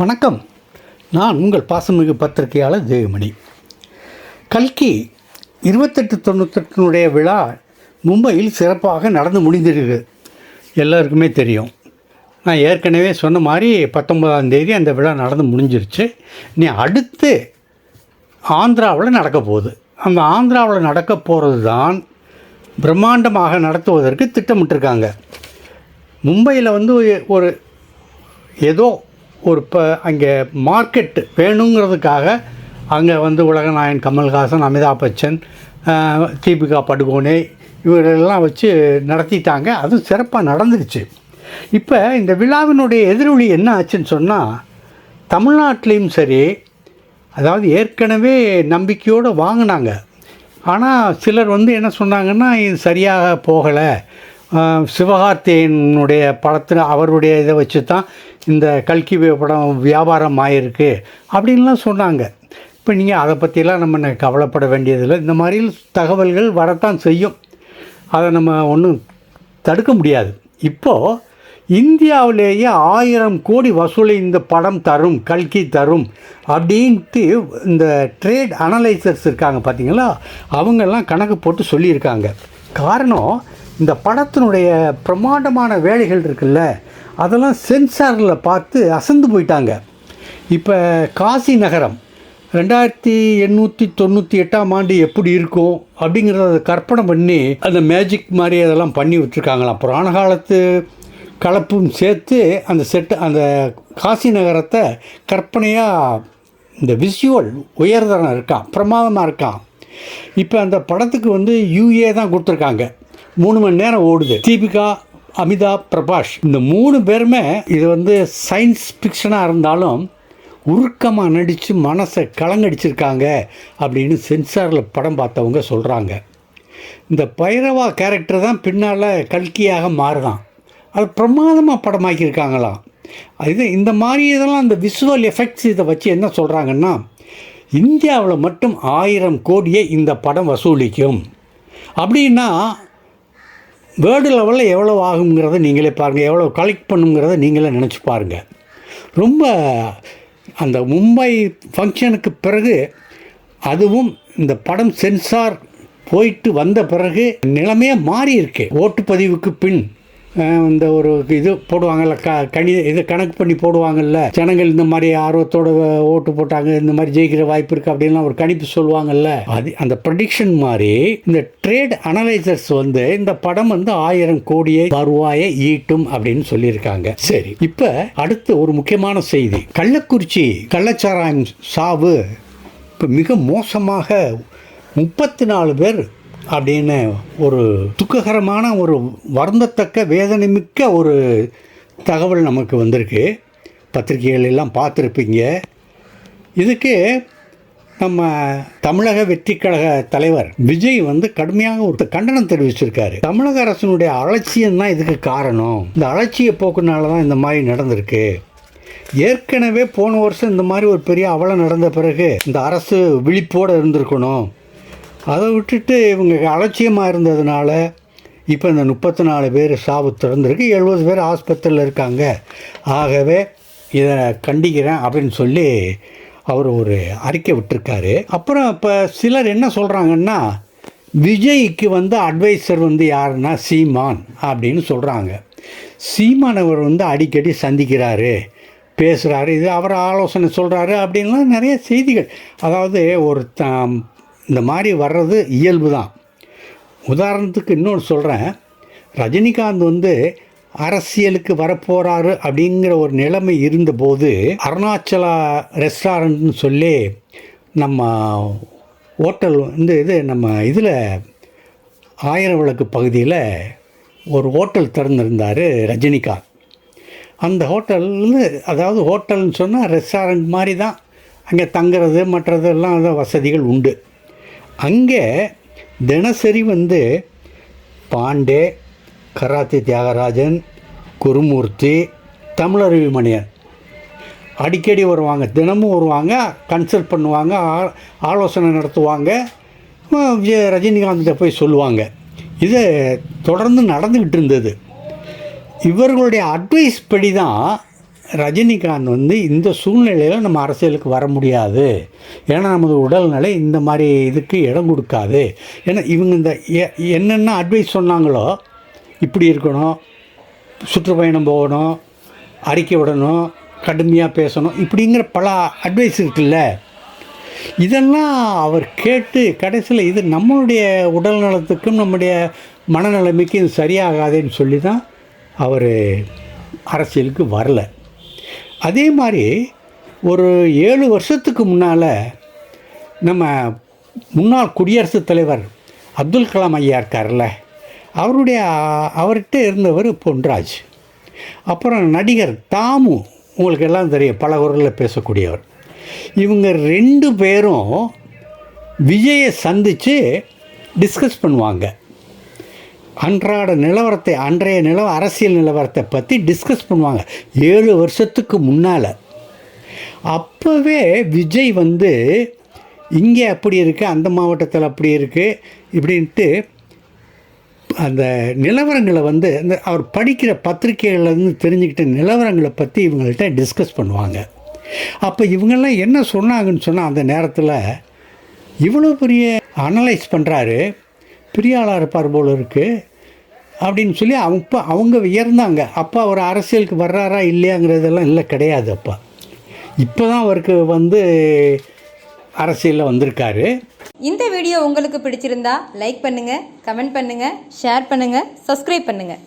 வணக்கம். நான் உங்கள் பாசமிகு பத்திரிகையாளர் ஜெயமணி. கல்கி இருபத்தெட்டு தொண்ணூத்தெட்டினுடைய விழா மும்பையில் சிறப்பாக நடந்து முடிந்திருக்கு. எல்லாருக்குமே தெரியும். நான் ஏற்கனவே சொன்ன மாதிரி பத்தொன்பதாம் தேதி அந்த விழா நடந்து முடிஞ்சிருச்சு. நீ அடுத்து ஆந்திராவில் நடக்க போகுது. அந்த ஆந்திராவில் நடக்க போகிறது தான் பிரம்மாண்டமாக நடத்துவதற்கு திட்டமிட்டிருக்காங்க. மும்பையில் வந்து ஒரு ஏதோ ஒரு இப்போ அங்கே மார்க்கெட்டு வேணுங்கிறதுக்காக அங்கே வந்து உலகநாயன் கமல்ஹாசன் அமிதாப் பச்சன் தீபிகா படுகோனே இவரெல்லாம் வச்சு நடத்திட்டாங்க. அதுவும் சிறப்பாக நடந்துருச்சு. இப்போ இந்த விழாவினுடைய எதிரொலி என்ன ஆச்சுன்னு சொன்னால் தமிழ்நாட்டிலையும் சரி அதாவது ஏற்கனவே நம்பிக்கையோடு வாங்கினாங்க. ஆனால் சிலர் வந்து என்ன சொன்னாங்கன்னா இது சரியாக போகலை. சிவகார்த்தியனுடைய படத்தில் அவருடைய இதை வச்சு தான் இந்த கல்கி படம் வியாபாரம் ஆயிருக்கு அப்படின்லாம் சொன்னாங்க. இப்போ நீங்கள் அதை பற்றிலாம் நம்ம கவலைப்பட வேண்டியதில்லை. இந்த மாதிரி தகவல்கள் வரத்தான் செய்யும். அதை நம்ம ஒன்றும் தடுக்க முடியாது. இப்போது இந்தியாவிலேயே ஆயிரம் கோடி வசூலை இந்த படம் தரும் கல்கி தரும் அப்படின்ட்டு இந்த ட்ரேட் அனலைசர்ஸ் இருக்காங்க பார்த்தீங்களா அவங்கெல்லாம் கணக்கு போட்டு சொல்லியிருக்காங்க. காரணம் இந்த படத்தினுடைய பிரமாண்டமான வேலைகள் இருக்குல்ல அதெல்லாம் சென்சாரில் பார்த்து அசந்து போயிட்டாங்க. இப்போ காசி நகரம் ரெண்டாயிரத்தி எண்ணூற்றி தொண்ணூற்றி எட்டாம் ஆண்டு எப்படி இருக்கும் அப்படிங்கிறத கற்பனை பண்ணி அந்த மேஜிக் மாதிரி அதெல்லாம் பண்ணி விட்டுருக்காங்களாம். புராண காலத்து கலப்பும் சேர்த்து அந்த செட்டு அந்த காசி நகரத்தை கற்பனையாக இந்த விஷுவல் உயர்தரம் இருக்கான் பிரமாதமாக இருக்கான். இப்போ அந்த படத்துக்கு வந்து யூஏ தான் கொடுத்துருக்காங்க. மூணு மணி நேரம் ஓடுது. தீபிகா அமிதாப் பிரபாஷ். இந்த மூணு பேருமே இது வந்து சயின்ஸ் ஃபிக்ஷனாக இருந்தாலும் உருக்கமாக நடித்து மனசை கலங்கடிச்சிருக்காங்க அப்படின்னு சென்சாரில் படம் பார்த்தவங்க சொல்கிறாங்க இந்த பைரவா கேரக்டர் தான் பின்னால் கல்கியாக மாறுதான். அது பிரமாதமாக படமாக்கியிருக்காங்களாம். இது இந்த மாதிரி இதெல்லாம் அந்த விசுவல் எஃபெக்ட்ஸ் இதை வச்சு என்ன சொல்கிறாங்கன்னா இந்தியாவில் மட்டும் ஆயிரம் கோடியை இந்த படம் வசூலிக்கும். அப்படின்னா வேர்டு லெவலில் எவ்வளோ ஆகுங்கிறத நீங்களே பாருங்கள் எவ்வளோ கலெக்ட் பண்ணுங்கிறத நீங்களே நினச்சி பாருங்கள் ரொம்ப அந்த மும்பை ஃபங்க்ஷனுக்கு பிறகு அதுவும் இந்த படம் சென்சார் போயிட்டு வந்த பிறகு நிலைமையே மாறி இருக்கு ஓட்டுப்பதிவுக்கு பின் இந்த ஒரு இது போடுவாங்கல்ல க கணித இது கணக்கு பண்ணி போடுவாங்கல்ல. ஜனங்கள் இந்த மாதிரி ஆர்வத்தோட ஓட்டு போட்டாங்க இந்த மாதிரி ஜெயிக்கிற வாய்ப்பு இருக்குது அப்படின்லாம் ஒரு கணிப்பு சொல்லுவாங்கல்ல. அது அந்த ப்ரடிக்ஷன் மாதிரி இந்த ட்ரேட் அனலைசர்ஸ் வந்து இந்த படம் வந்து ஆயிரம் கோடியை வருவாயை ஈட்டும் அப்படின்னு சொல்லியிருக்காங்க. சரி இப்போ அடுத்து ஒரு முக்கியமான செய்தி. கள்ளக்குறிச்சி கள்ளச்சாராயம் சாவு இப்போ மிக மோசமாக முப்பத்தி நாலு பேர் அப்படின்னு ஒரு துக்ககரமான ஒரு வருந்தத்தக்க வேதனைமிக்க ஒரு தகவல் நமக்கு வந்திருக்கு. பத்திரிகைகள் எல்லாம் பார்த்துருப்பீங்க. இதுக்கு நம்ம தமிழக வெற்றி கழக தலைவர் விஜய் வந்து கடுமையாக ஒரு கண்டனம் தெரிவிச்சிருக்காரு. தமிழக அரசினுடைய அலட்சியம் தான் இதுக்கு காரணம். இந்த அலட்சிய போக்குனால தான் இந்த மாதிரி நடந்திருக்கு. ஏற்கனவே போன வருஷம் இந்த மாதிரி ஒரு பெரிய அவலம் நடந்த பிறகு இந்த அரசு விழிப்போடு இருந்திருக்கணும். அதை விட்டுட்டு இவங்க அலட்சியமாக இருந்ததுனால இப்போ இந்த முப்பத்தி நாலு பேர் சாவு திறந்துருக்கு. எழுபது பேர் ஆஸ்பத்திரியில் இருக்காங்க. ஆகவே இதை கண்டிக்கிறேன் அப்படின்னு சொல்லி அவர் ஒரு அறிக்கை விட்டுருக்காரு. அப்புறம் இப்போ சிலர் என்ன சொல்கிறாங்கன்னா விஜய்க்கு வந்து அட்வைசர் வந்து யாருன்னா சீமான் அப்படின்னு சொல்கிறாங்க சீமான் அவர் வந்து அடிக்கடி சந்திக்கிறாரு பேசுகிறாரு இது அவர் ஆலோசனை சொல்கிறாரு அப்படின்லாம் நிறைய செய்திகள். அதாவது ஒரு த- இந்த மாதிரி வர்றது இயல்பு தான். உதாரணத்துக்கு இன்னொன்று சொல்கிறேன் ரஜினிகாந்த் வந்து அரசியலுக்கு வரப்போகிறாரு அப்படிங்கிற ஒரு நிலைமை இருந்தபோது அருணாச்சலா ரெஸ்டாரண்ட்னு சொல்லி நம்ம ஹோட்டல் வந்து இது நம்ம இதில் ஆயிரம் விளக்கு பகுதியில் ஒரு ஹோட்டல் திறந்திருந்தார் ரஜினிகாந்த். அந்த ஹோட்டலில் அதாவது ஹோட்டல்னு சொன்னால் ரெஸ்டாரண்ட் மாதிரி தான். அங்கே தங்குறது மற்றதெல்லாம் எல்லாம் வசதிகள் உண்டு. அங்கே தினசரி வந்து பாண்டே கராத்தி தியாகராஜன் குருமூர்த்தி தமிழருவி மணியன் அடிக்கடி வருவாங்க. தினமும் வருவாங்க கன்சல்ட் பண்ணுவாங்க ஆ- ஆலோசனை நடத்துவாங்க. விஜய் ரஜினிகாந்த்கிட்ட போய் சொல்லுவாங்க. இது தொடர்ந்து நடந்துக்கிட்டு இருந்தது. இவர்களுடைய அட்வைஸ் படி தான் ரஜினிகாந்த் வந்து இந்த சூழ்நிலையில் நம்ம அரசியலுக்கு வர முடியாது. ஏன்னா நமது உடல்நிலை இந்த மாதிரி இதுக்கு இடம் கொடுக்காது. ஏன்னா இவங்க இந்த எ- என்னென்ன அட்வைஸ் சொன்னாங்களோ இப்படி இருக்கணும் சுற்றுப்பயணம் போகணும் அறிக்கை விடணும் கடுமையாக பேசணும் இப்படிங்கிற பல அட்வைஸ் இருக்குல்ல. இதெல்லாம் அவர் கேட்டு கடைசியில் இது நம்மளுடைய உடல் நலத்துக்கும் நம்முடைய மனநிலைமைக்கும் இது சொல்லி தான் அவர் அரசியலுக்கு வரல. அதே மாதிரி ஒரு ஏழு வருஷத்துக்கு முன்னால் நம்ம முன்னாள் குடியரசுத் தலைவர் அப்துல் கலாம் ஐயா இருக்கார்ல அவருடைய அவர்கிட்ட இருந்தவர் பொன்ராஜ். அப்புறம் நடிகர் தாமு உங்களுக்கு எல்லாம் தெரியும் பல குரலில் பேசக்கூடியவர். இவங்க ரெண்டு பேரும் விஜயை சந்தித்து டிஸ்கஸ் பண்ணுவாங்க. அன்றாட நிலவரத்தை அன்றைய நிலவ அரசியல் நிலவரத்தை பற்றி டிஸ்கஸ் பண்ணுவாங்க. ஏழு வருஷத்துக்கு முன்னால். அப்போவே விஜய் வந்து இங்கே அப்படி இருக்குது அந்த மாவட்டத்தில் அப்படி இருக்குது இப்படின்ட்டு அந்த நிலவரங்களை வந்து அந்த அவர் படிக்கிற பத்திரிகைகள்லேருந்து தெரிஞ்சுக்கிட்ட நிலவரங்களை பற்றி இவங்கள்ட்ட டிஸ்கஸ் பண்ணுவாங்க. அப்போ இவங்கெல்லாம் என்ன சொன்னாங்கன்னு சொன்னால் அந்த நேரத்தில் இவ்வளோ பெரிய அனலைஸ் பண்ணுறாரு பெரிய ஆளாக இருப்பார் போல இருக்குது அப்படின்னு சொல்லி அவங்க அவங்க உயர்ந்தாங்க அப்பா அவர் அரசியலுக்கு வர்றாரா இல்லையாங்கிறதெல்லாம் இல்லை கிடையாது அப்பா. இப்போ தான் அவருக்கு வந்து அரசியலில் வந்திருக்காரு. இந்த வீடியோ உங்களுக்கு பிடிச்சிருந்தா லைக் பண்ணுங்கள் கமெண்ட் பண்ணுங்கள் ஷேர் பண்ணுங்கள் சப்ஸ்கிரைப் பண்ணுங்கள்